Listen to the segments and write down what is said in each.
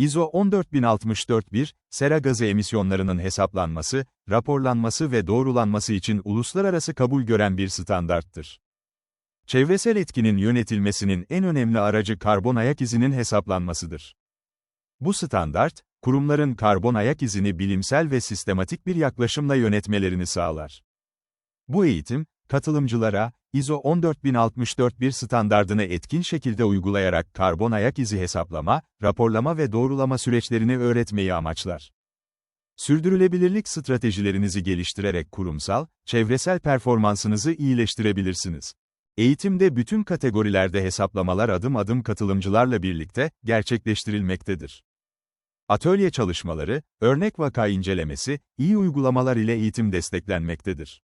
ISO 14064-1, sera gazı emisyonlarının hesaplanması, raporlanması ve doğrulanması için uluslararası kabul gören bir standarttır. Çevresel etkinin yönetilmesinin en önemli aracı karbon ayak izinin hesaplanmasıdır. Bu standart, kurumların karbon ayak izini bilimsel ve sistematik bir yaklaşımla yönetmelerini sağlar. Bu eğitim, katılımcılara, ISO 14064-1 standardını etkin şekilde uygulayarak karbon ayak izi hesaplama, raporlama ve doğrulama süreçlerini öğretmeyi amaçlar. Sürdürülebilirlik stratejilerinizi geliştirerek kurumsal, çevresel performansınızı iyileştirebilirsiniz. Eğitimde bütün kategorilerde hesaplamalar adım adım katılımcılarla birlikte gerçekleştirilmektedir. Atölye çalışmaları, örnek vaka incelemesi, iyi uygulamalar ile eğitim desteklenmektedir.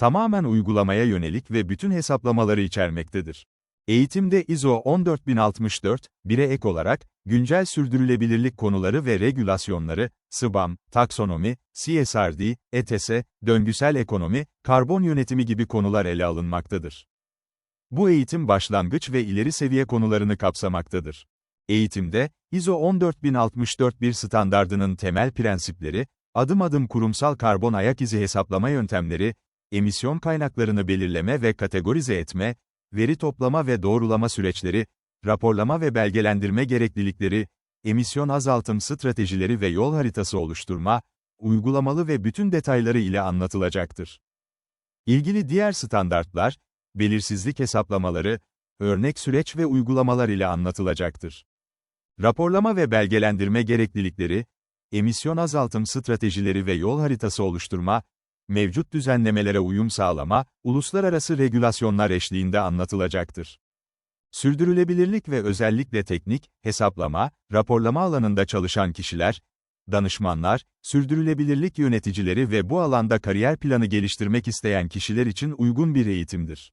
Tamamen uygulamaya yönelik ve bütün hesaplamaları içermektedir. Eğitimde ISO 14064, 1'e ek olarak, güncel sürdürülebilirlik konuları ve regülasyonları, SBAM, taksonomi, CSRD, ETS, döngüsel ekonomi, karbon yönetimi gibi konular ele alınmaktadır. Bu eğitim başlangıç ve ileri seviye konularını kapsamaktadır. Eğitimde, ISO 14064-1 standardının temel prensipleri, adım adım kurumsal karbon ayak izi hesaplama yöntemleri, emisyon kaynaklarını belirleme ve kategorize etme, veri toplama ve doğrulama süreçleri, raporlama ve belgelendirme gereklilikleri, emisyon azaltım stratejileri ve yol haritası oluşturma, uygulamalı ve bütün detayları ile anlatılacaktır. İlgili diğer standartlar, belirsizlik hesaplamaları, örnek süreç ve uygulamalar ile anlatılacaktır. Raporlama ve belgelendirme gereklilikleri, emisyon azaltım stratejileri ve yol haritası oluşturma, mevcut düzenlemelere uyum sağlama, uluslararası regülasyonlar eşliğinde anlatılacaktır. Sürdürülebilirlik ve özellikle teknik, hesaplama, raporlama alanında çalışan kişiler, danışmanlar, sürdürülebilirlik yöneticileri ve bu alanda kariyer planı geliştirmek isteyen kişiler için uygun bir eğitimdir.